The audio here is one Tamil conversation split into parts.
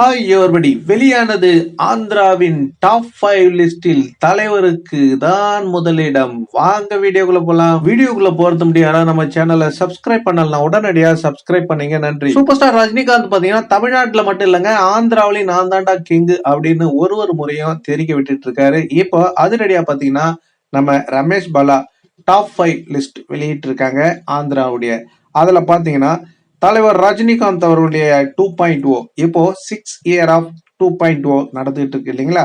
ஹாய் எவர்படி வெளியானது ஆந்திராவின் டாப் ஃபைவ் லிஸ்டில் தலைவருக்கு தான் முதலிடம். வாங்க வீடியோக்குள்ள போலாம். வீடியோக்குள்ள போறது முடியாது? நம்ம சேனலை சப்ஸ்கிரைப் பண்ணலாம். உடனடியா சப்ஸ்கிரைப் பண்ணீங்க. நன்றி. சூப்பர் ஸ்டார் ரஜினிகாந்த் பாத்தீங்கன்னா தமிழ்நாட்டுல மட்டும் இல்லைங்க ஆந்திராவிலையும் நான் தாண்டா கிங் அப்படின்னு ஒரு ஒரு முறையும் தெரிவிக்க விட்டுட்டு இருக்காரு இப்போ அதிரடியா பாத்தீங்கன்னா நம்ம Ramesh Bala top five list வெளியிட்டு இருக்காங்க ஆந்திராவுடைய. அதுல பாத்தீங்கன்னா தலைவர் ரஜினிகாந்த் அவருடைய டூ பாயிண்ட் ஓ இப்போ six year of two point O நடந்துட்டு இருக்கு இல்லைங்களா?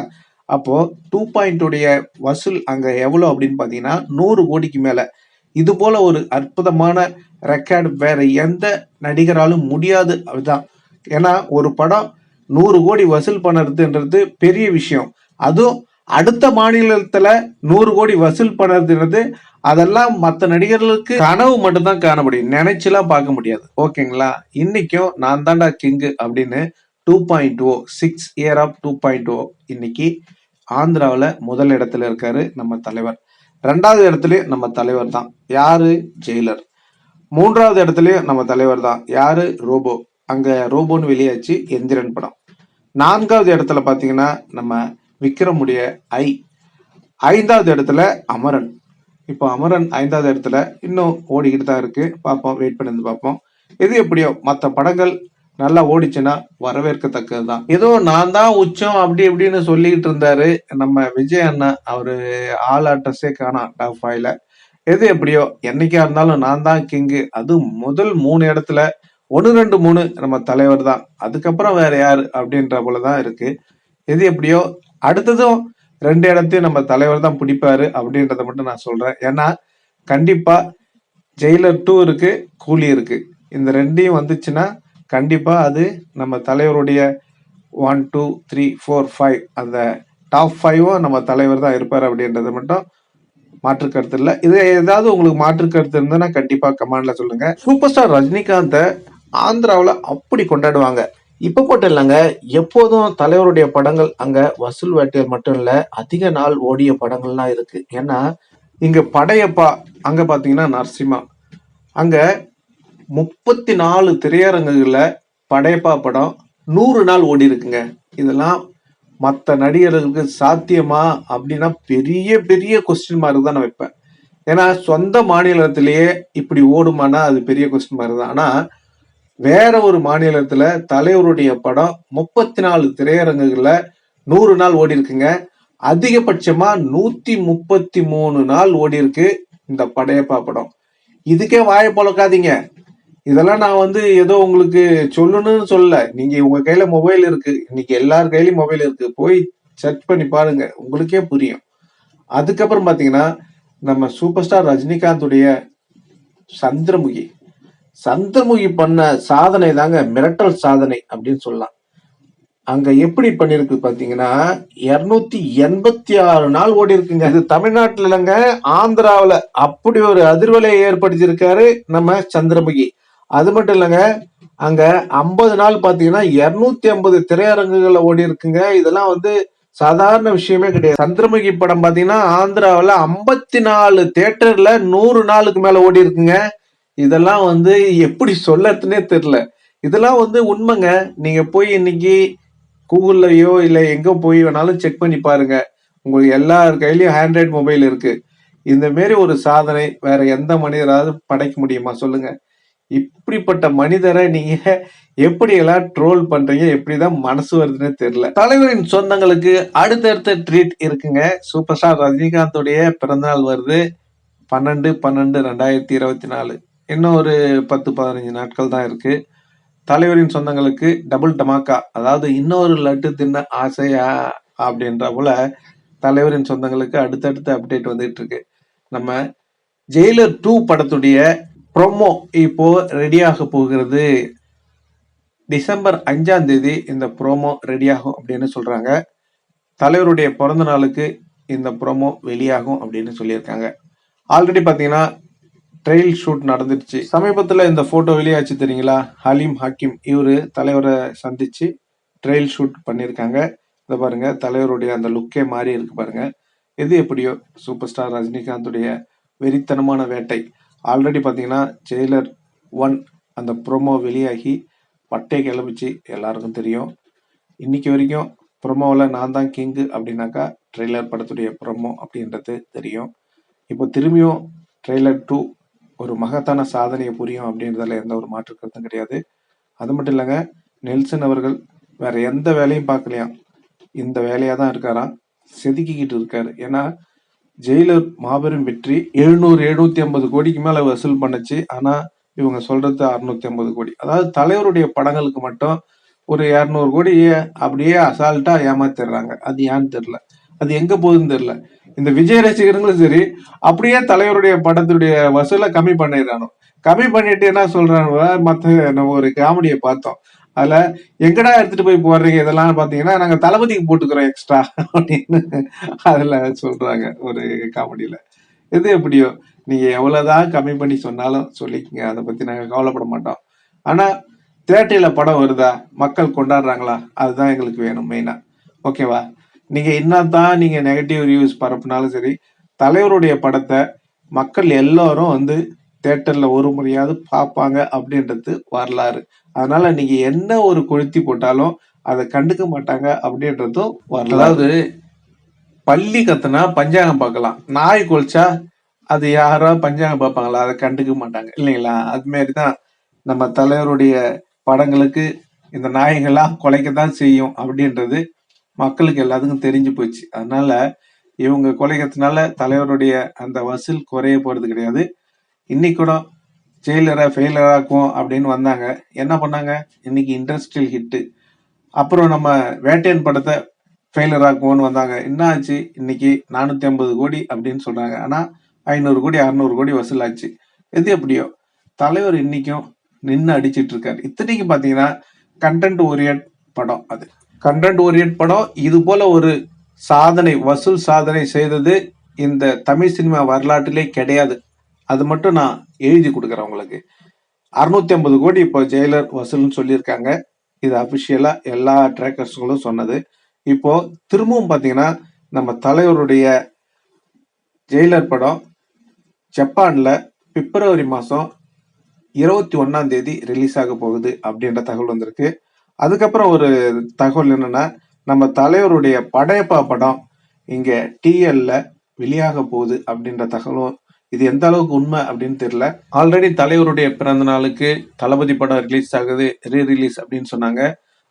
அப்போ டூ பாயிண்ட் oh உடைய வசூல் அங்க எவ்வளோ அப்படின்னு பாத்தீங்கன்னா நூறு கோடிக்கு மேல. இது போல ஒரு அற்புதமான ரெக்கார்டு வேற எந்த நடிகராலும் முடியாது. அதுதான். ஏன்னா ஒரு படம் நூறு கோடி வசூல் பண்ணுறதுன்றது பெரிய விஷயம். அதுவும் அடுத்த மாநிலத்துல நூறு கோடி வசூல் பண்ணுறதுன்றது அதெல்லாம் மற்ற நடிகர்களுக்கு கனவு மட்டும்தான் காண முடியும். நினைச்சுலாம் பார்க்க முடியாது. ஓகேங்களா? இன்னைக்கும் நான் தாண்டா கிங்கு அப்படின்னு two point O six year of two point O இன்னைக்கு ஆந்திராவில் முதல் இடத்துல இருக்காரு நம்ம தலைவர். ரெண்டாவது இடத்துலயும் நம்ம தலைவர் தான். யாரு? ஜெயிலர். மூன்றாவது இடத்துலயும் நம்ம தலைவர் தான். யாரு? ரோபோ. அங்க ரோபோன்னு வெளியாச்சு எந்திரன் படம். நான்காவது இடத்துல பாத்தீங்கன்னா நம்ம விக்ரமுடைய ஐ. ஐந்தாவது இடத்துல அமரன். இப்போ அமரன் ஐந்தாவது இடத்துல இன்னும் ஓடிக்கிட்டு தான் இருக்கு. பார்ப்போம் வெயிட் பண்ணி பார்ப்போம். எது எப்படியோ மற்ற படங்கள் நல்லா ஓடிச்சுன்னா வரவேற்கத்தக்கது தான் ஏதோ நான் தான் உச்சம் அப்படி இப்படின்னு சொல்லிக்கிட்டு இருந்தாரு நம்ம விஜய் அண்ணா. அவரு ஆள் அட்ரஸே காணாம் டாப் ஃபைவ்ல எது எப்படியோ என்னைக்கா இருந்தாலும் நான் தான் கிங்கு அதுவும் முதல் மூணு இடத்துல ஒன்று ரெண்டு மூணு நம்ம தலைவர் தான். அதுக்கப்புறம் வேற யார் அப்படின்ற போல தான் இருக்கு. எது எப்படியோ அடுத்ததும் ரெண்டு இடத்தையும் நம்ம தலைவர் தான் பிடிப்பாரு அப்படின்றத மட்டும் நான் சொல்றேன். ஏன்னா கண்டிப்பா ஜெயிலர் டூ இருக்கு கூலி இருக்கு. இந்த ரெண்டையும் வந்துச்சுன்னா கண்டிப்பா அது நம்ம தலைவருடைய one two three four five அந்த டாப் ஃபைவும் நம்ம தலைவர் தான் இருப்பார் அப்படின்றது மட்டும் மாற்று கருத்து இல்லை. இது ஏதாவது உங்களுக்கு மாற்று கருத்து இருந்ததுன்னா கண்டிப்பா கமெண்ட்ல சொல்லுங்க. சூப்பர் ஸ்டார் ரஜினிகாந்தை ஆந்திராவில் அப்படி கொண்டாடுவாங்க. இப்போ மட்டும் இல்லைங்க எப்போதும் தலைவருடைய படங்கள் அங்கே வசூல் வேட்டையில் மட்டும் இல்லை அதிக நாள் ஓடிய படங்கள்லாம் இருக்கு. ஏன்னா இங்க படையப்பா அங்க பாத்தீங்கன்னா நரசிம்மா. அங்க முப்பத்தி நாலு திரையரங்குகளில் படையப்பா படம் நூறு நாள் ஓடி இருக்குங்க. இதெல்லாம் மற்ற நடிகர்களுக்கு சாத்தியமா அப்படின்னா பெரிய பெரிய கொஸ்டின் மார்க் தான் நான் வைப்பேன். ஏன்னா சொந்த மாநிலத்திலேயே இப்படி ஓடுமானா அது பெரிய கொஸ்டின் மார்க் தான். ஆனால் வேற ஒரு மாநிலத்துல தலைவருடைய படம் முப்பத்தி நாலு திரையரங்குகள்ல நூறு நாள் ஓடி இருக்குங்க அதிகபட்சமா நூத்தி முப்பத்தி மூணு நாள் ஓடி இருக்கு இந்த படையப்பா படம். இதுக்கே வாய பழக்காதீங்க இதெல்லாம் நான் வந்து ஏதோ உங்களுக்கு சொல்லணும்னு சொல்லல. நீங்க உங்க கையில மொபைல் இருக்கு. இன்னைக்கு எல்லார் கையிலயும் மொபைல் இருக்கு. போய் சர்ச் பண்ணி பாருங்க. உங்களுக்கே புரியும். அதுக்கப்புறம் பாத்தீங்கன்னா நம்ம சூப்பர் ஸ்டார் ரஜினிகாந்துடைய சந்திரமுகி. சந்திரமுகி பண்ண சாதனை தாங்க மிரட்டல் சாதனை அப்படின்னு சொல்லலாம். அங்க எப்படி பண்ணிருக்கு பாத்தீங்கன்னா இருநூத்தி எண்பத்தி ஆறு நாள் ஓடி இருக்குங்க அது தமிழ்நாட்டுல இல்லைங்க ஆந்திராவில் அப்படி ஒரு அதிர்வலையை ஏற்படுத்தியிருக்காரு நம்ம சந்திரமுகி. அது மட்டும் இல்லைங்க அங்க ஐம்பது நாள் பாத்தீங்கன்னா இருநூத்தி ஐம்பது திரையரங்குகள்ல ஓடி இருக்குங்க இதெல்லாம் வந்து சாதாரண விஷயமே கிடையாது. சந்திரமுகி படம் பாத்தீங்கன்னா ஆந்திராவில் ஐம்பத்தி நாலு தேட்டர்ல நூறு நாளுக்கு மேல ஓடி இருக்குங்க இதெல்லாம் வந்து எப்படி சொல்லத்துனே தெரில இதெல்லாம் வந்து உண்மைங்க. நீங்க போய் இன்னைக்கு கூகுள்லயோ இல்லை எங்க போய் வேணாலும் செக் பண்ணி பாருங்க. உங்களுக்கு எல்லார் கையிலயும் ஆண்ட்ராய்டு மொபைல் இருக்கு. இந்த மாரி ஒரு சாதனை வேற எந்த மனிதராவது படைக்க முடியுமா சொல்லுங்க. இப்படிப்பட்ட மனிதரை நீங்க எப்படி எல்லாம் ட்ரோல் பண்றீங்க எப்படிதான் மனசு வருதுன்னே தெரியல. தலைவரின் சொந்தங்களுக்கு அடுத்தடுத்த ட்ரீட் இருக்குங்க. சூப்பர் ஸ்டார் ரஜினிகாந்தோடைய பிறந்தநாள் வருது. பன்னெண்டு பன்னெண்டு ரெண்டாயிரத்தி இருபத்தி நாலு. இன்னும் ஒரு பத்து பதினஞ்சு நாட்கள் தான் இருக்கு. தலைவரின் சொந்தங்களுக்கு டபுள் டமாக்கா அதாவது இன்னொரு லட்டு தின்ன ஆசையா அப்படின்ற போல தலைவரின் சொந்தங்களுக்கு அடுத்தடுத்த அப்டேட் வந்துட்டு இருக்கு. நம்ம ஜெயிலர் டூ படத்துடைய ப்ரொமோ இப்போ ரெடியாக போகிறது. டிசம்பர் அஞ்சாம் தேதி இந்த ப்ரோமோ ரெடியாகும் அப்படின்னு சொல்றாங்க. தலைவருடைய பிறந்த நாளுக்கு இந்த ப்ரோமோ வெளியாகும் அப்படின்னு சொல்லியிருக்காங்க. ஆல்ரெடி பார்த்தீங்கன்னா ட்ரெயில் ஷூட் நடந்துடுச்சு. சமீபத்தில் இந்த ஃபோட்டோ வெளியாச்சு தெரியுங்களா? ஹலீம் ஹக்கீம் இவரு தலைவரை சந்திச்சு ட்ரெயில் ஷூட் பண்ணியிருக்காங்க. இதை பாருங்க தலைவருடைய அந்த லுக்கே மாறி இருக்கு பாருங்க. எது எப்படியோ சூப்பர் ஸ்டார் ரஜினிகாந்துடைய வெறித்தனமான வேட்டை. ஆல்ரெடி பார்த்தீங்கன்னா ஜெயிலர் ஒன் அந்த ப்ரோமோ வெளியாகி பட்டை கிளம்பிச்சு எல்லாருக்கும் தெரியும். இன்னைக்கு வரைக்கும் ப்ரொமோவில் நான் தான் கிங்கு அப்படின்னாக்கா ட்ரெய்லர் படத்துடைய ப்ரொமோ அப்படின்றது தெரியும். இப்போ திரும்பியும் ட்ரெய்லர் டூ ஒரு மகத்தான சாதனையை புரியும் அப்படின்றதுல எந்த ஒரு மாற்று கருத்தும் கிடையாது. அது மட்டும் இல்லைங்க நெல்சன் அவர்கள் வேற எந்த வேலையும் பார்க்கலையாம் இந்த வேலையாக தான் இருக்காராம் செதுக்கிக்கிட்டு இருக்காரு. ஏன்னா ஜெயிலர் மாபெரும் வெற்றி எழுநூறு எழுநூத்தி ஐம்பது கோடிக்கு மேல வசூல் பண்ணுச்சு. ஆனா இவங்க சொல்றது அறுநூத்தி ஐம்பது கோடி. அதாவது தலைவருடைய படங்களுக்கு மட்டும் ஒரு இரநூறு கோடியை அப்படியே அசால்ட்டா ஏமாத்திடுறாங்க. அது ஏன்னு தெரியல. அது எங்க போகுதுன்னு தெரியல. இந்த விஜய் ரசிகர்களும் சரி அப்படியே தலைவருடைய படத்துடைய வசூலை கம்மி பண்ணிடுறானோ. கம்மி பண்ணிட்டு என்ன சொல்றாங்க மற்ற நம்ம ஒரு காமெடியை பார்த்தோம். அதுல எங்கடா எடுத்துட்டு போய் போடுறீங்க இதெல்லாம்? பாத்தீங்கன்னா நாங்க தளபதிக்கு போட்டுக்கிறோம் எக்ஸ்ட்ரா அப்படின்னு அதுல சொல்றாங்க ஒரு காமெடியில. எது எப்படியோ நீங்க எவ்வளவுதான் கம்மி பண்ணி சொன்னாலும் சொல்லிக்கங்க. அதை பத்தி நாங்க கவலைப்பட மாட்டோம். ஆனா தேட்டரியில படம் வருதா? மக்கள் கொண்டாடுறாங்களா? அதுதான் எங்களுக்கு வேணும் மெயினா ஓகேவா? நீங்க என்னதான் நீங்க நெகட்டிவ் ரிவ்யூஸ் பரப்புனாலும் சரி தலைவருடைய படத்தை மக்கள் எல்லாரும் வந்து தேட்டர்ல ஒரு முறையாவது பார்ப்பாங்க அப்படின்றது வரலாறு. அதனால நீங்க என்ன ஒரு கொளுத்தி போட்டாலும் அதை கண்டுக்க மாட்டாங்க அப்படின்றதும் வரலாறு. அதாவது பள்ளி கத்துனா பஞ்சாங்கம் பார்க்கலாம். நாய் கொலைச்சா அது யாரோ பஞ்சாங்கம் பார்ப்பாங்களா? அதை கண்டுக்க மாட்டாங்க. இல்லைங்களா? அது மாரி தான் நம்ம தலைவருடைய படங்களுக்கு இந்த நாய்கள்லாம் குலைக்க தான் செய்யும் அப்படின்றது மக்களுக்கு எல்லாத்துக்கும் தெரிஞ்சு போச்சு. அதனால இவங்க கொலைக்கிறதுனால தலைவருடைய அந்த வசூல் குறைய போறது கிடையாது. இன்னைக்கு கூட ஜெயிலரை ஃபெயிலர் ஆக்குவோம் அப்படின்னு வந்தாங்க. என்ன பண்ணாங்க? இன்னைக்கு இண்டஸ்ட்ரியல் ஹிட்டு அப்புறம் நம்ம வேட்டையன் படத்தை ஃபெயிலர் ஆக்குவோம்னு வந்தாங்க. என்ன ஆச்சு? இன்னைக்கு நானூத்தி ஐம்பது கோடி அப்படின்னு சொல்றாங்க. ஆனா ஐநூறு கோடி அறுநூறு கோடி வசூலாச்சு. எது எப்படியோ? தலைவர் இன்னைக்கும் நின்று அடிச்சிட்டு இருக்காரு. இத்தனைக்கு பாத்தீங்கன்னா கண்டென்ட் ஓரியன்ட் படம் அது. கண்டென்ட் ஓரியன்ட் படம். இது போல ஒரு சாதனை வசூல் சாதனை செய்தது இந்த தமிழ் சினிமா வரலாற்றிலே கிடையாது. அது மட்டும் நான் எழுதி கொடுக்குறேன் உங்களுக்கு. அறுநூத்தி ஐம்பது கோடி இப்போ ஜெயிலர் வசூல்னு சொல்லியிருக்காங்க. இது அபிஷியலா எல்லா ட்ராக்கர்ஸ்களும் சொன்னது. இப்போ திரும்பவும் பார்த்தீங்கன்னா நம்ம தலைவருடைய ஜெயிலர் படம் ஜப்பான்ல பிப்ரவரி மாதம் இருபத்தி ஒன்னாம் தேதி ரிலீஸ் ஆக போகுது அப்படின்ற தகவல் வந்திருக்கு. அதுக்கப்புறம் ஒரு தகவல் என்னன்னா நம்ம தலைவருடைய படையப்பா படம் இங்க டிஎல்ல வெளியாக போகுது அப்படின்ற தகவலும் இது எந்த அளவுக்கு உண்மை அப்படின்னு தெரியல. ஆல்ரெடி தலைவருடைய பிறந்த நாளுக்கு தளபதி படம் ரிலீஸ் ஆகுது ரீ ரிலீஸ் அப்படின்னு சொன்னாங்க.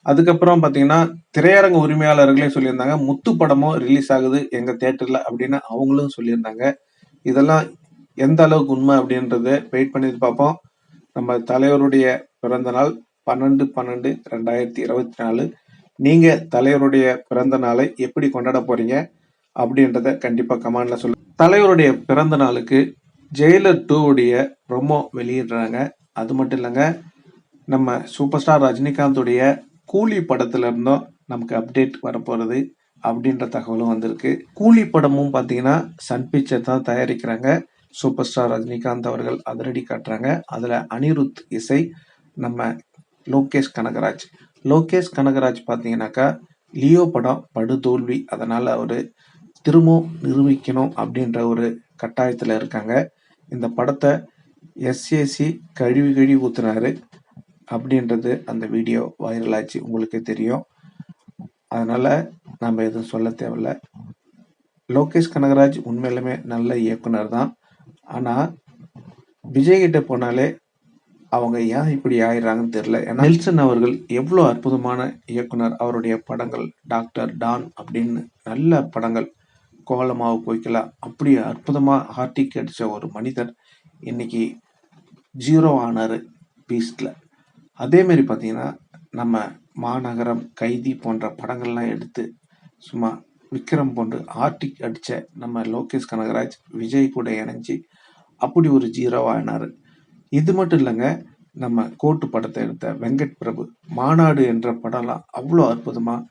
அதுக்கப்புறம் பாத்தீங்கன்னா திரையரங்க உரிமையாளர்களே சொல்லியிருந்தாங்க முத்து படமும் ரிலீஸ் ஆகுது எங்க தேட்டர்ல அப்படின்னு அவங்களும் சொல்லியிருந்தாங்க. இதெல்லாம் எந்த அளவுக்கு உண்மை அப்படின்றத வெயிட் பண்ணி பார்ப்போம். நம்ம தலைவருடைய பிறந்த நாள் பன்னெண்டு பன்னெண்டு ரெண்டாயிரத்தி இருபத்தி நாலு. நீங்க தலைவருடைய பிறந்த நாளை எப்படி கொண்டாட போறீங்க அப்படின்றத கண்டிப்பா கமெண்ட்ல சொல்லு. தலைவருடைய பிறந்த நாளுக்கு ஜெயிலர் டூவுடைய ரொமோ வெளியிடுறாங்க. அது மட்டும் இல்லைங்க நம்ம சூப்பர் ஸ்டார் ரஜினிகாந்துடைய கூலி படத்துல இருந்தும் நமக்கு அப்டேட் வரப்போறது அப்படின்ற தகவலும் வந்திருக்கு. கூலி படமும் பார்த்தீங்கன்னா சன் பிக்சர் தான் தயாரிக்கிறாங்க. சூப்பர் ஸ்டார் ரஜினிகாந்த் அவர்கள் அதிரடி காட்டுறாங்க. அதில் அனிருத் இசை நம்ம லோகேஷ் கனகராஜ். லோகேஷ் கனகராஜ் பார்த்தீங்கன்னாக்கா லியோ படம் படுதோல்வி. அதனால் அவர் திரும்பவும் நிரூபிக்கணும் அப்படின்ற ஒரு கட்டாயத்தில் இருக்காங்க. இந்த படத்தை எஸ்ஏசி கழுவி கழுவி ஊத்துனாரு அப்படின்றது அந்த வீடியோ வைரல் ஆச்சு உங்களுக்கே தெரியும். அதனால் நம்ம எதுவும் சொல்ல தேவையில்ல. லோகேஷ் கனகராஜ் உண்மையிலுமே நல்ல இயக்குனர் தான். ஆனால் விஜய்கிட்ட போனாலே அவங்க ஏன் இப்படி ஆயிடுறாங்கன்னு தெரியல. ஏன்னா நெல்சன் அவர்கள் எவ்வளோ அற்புதமான இயக்குனர் அவருடைய படங்கள் டாக்டர் டான் அப்படின்னு நல்ல படங்கள் கோலமாவு போய்க்கலாம் அப்படி அற்புதமாக ஹார்டிக் அடித்த ஒரு மனிதர் இன்னைக்கு ஜீரோ ஆனார் பீஸ்டில் அதேமாரி பார்த்தீங்கன்னா நம்ம மாநகரம் கைதி போன்ற படங்கள்லாம் எடுத்து சும்மா விக்ரம் போன்று ஆர்டிக் அடித்த நம்ம லோகேஷ் கனகராஜ் விஜய் கூட இணைஞ்சு அப்படி ஒரு ஜீரோவானாரு இது மட்டும் இல்லைங்க நம்ம கோட்டு படத்தை எடுத்த வெங்கட் பிரபு மாநாடு என்ற படம்லாம் அவ்வளோ அற்புதமாக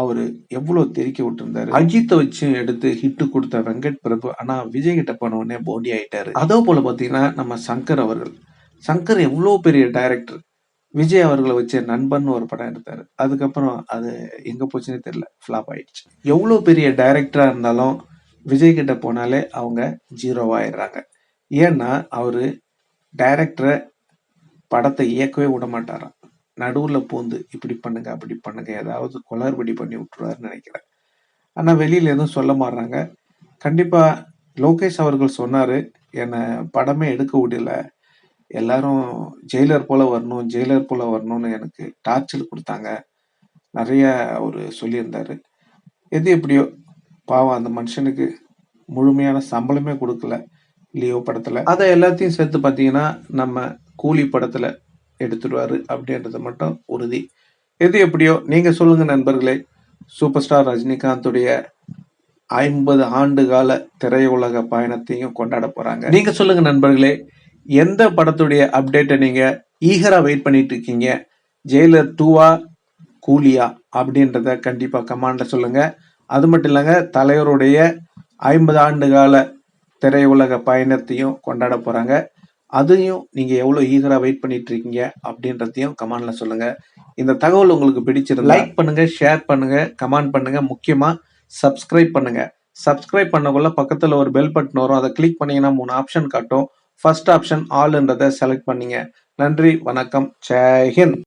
அவர் எவ்வளோ தெறிக்க விட்டுருந்தாரு. அஜித்தை வச்சு எடுத்து ஹிட்டு கொடுத்த வெங்கட் பிரபு ஆனால் விஜய் கிட்ட போன உடனே போடி ஆயிட்டாரு. அதே போல் பார்த்தீங்கன்னா நம்ம சங்கர் அவர்கள். சங்கர் எவ்வளோ பெரிய டைரக்டர் விஜய் அவர்களை வச்சு நண்பன் ஒரு படம் எடுத்தார். அதுக்கப்புறம் அது எங்கே போச்சுன்னே தெரியல ஃப்ளாப் ஆயிடுச்சு. எவ்வளோ பெரிய டைரக்டராக இருந்தாலும் விஜய் கிட்ட போனாலே அவங்க ஜீரோவாயிடுறாங்க ஏன்னா அவர் டைரக்டரை படத்தை இயக்கவே விட மாட்டாராம் நடுவில் பூந்து இப்படி பண்ணுங்க அப்படி பண்ணுங்க ஏதாவது குளறுபடி பண்ணி விட்டுருவாருன்னு நினைக்கிறேன். ஆனால் வெளியில் எதுவும் சொல்ல மாட்றாங்க. கண்டிப்பாக லோகேஷ் அவர்கள் சொன்னார் என்னை படமே எடுக்க விடல. எல்லாரும் ஜெயிலர் போல வரணும் ஜெயிலர் போல வரணும்னு எனக்கு டார்ச்சர் கொடுத்தாங்க. நிறைய அவர் சொல்லியிருந்தாரு. எது எப்படியோ பாவம் அந்த மனுஷனுக்கு முழுமையான சம்பளமே கொடுக்கல. லியோ படத்துல. அதை எல்லாத்தையும் சேர்த்து பார்த்தீங்கன்னா நம்ம கூலி படத்துல எடுத்துடுவார் அப்படின்றது மட்டும் உறுதி. எது எப்படியோ நீங்க சொல்லுங்க நண்பர்களே. சூப்பர் ஸ்டார் ரஜினிகாந்துடைய ஐம்பது ஆண்டு கால திரையுலக பயணத்தையும் கொண்டாட போறாங்க. நீங்க சொல்லுங்க நண்பர்களே எந்த படத்துடைய அப்டேட்டை நீங்க ஈகரா வெயிட் பண்ணிட்டு இருக்கீங்க? ஜெயிலர் டூவா கூலியா அப்படின்றத கண்டிப்பா கமாண்ட்ல சொல்லுங்க. அது மட்டும் இல்லைங்க தலைவருடைய ஐம்பது ஆண்டு கால திரையுலக பயணத்தையும் கொண்டாட போகிறாங்க அதையும் நீங்கள் எவ்வளோ ஈகராக வெயிட் பண்ணிட்டு இருக்கீங்க அப்படின்றதையும் கமெண்ட்ல சொல்லுங்கள் இந்த தகவல் உங்களுக்கு பிடிச்சிருந்தா லைக் பண்ணுங்கள் ஷேர் பண்ணுங்கள் கமெண்ட் பண்ணுங்கள் முக்கியமாக சப்ஸ்கிரைப் பண்ணுங்கள் சப்ஸ்கிரைப் பண்ணக்குள்ள பக்கத்தில் ஒரு பெல் பட்டன் வரும். அதை கிளிக் பண்ணிங்கன்னா மூணு ஆப்ஷன் காட்டும். ஃபர்ஸ்ட் ஆப்ஷன் ஆல்ன்றதை செலக்ட் பண்ணிங்க. நன்றி வணக்கம். ஜெய்ஹிந்த்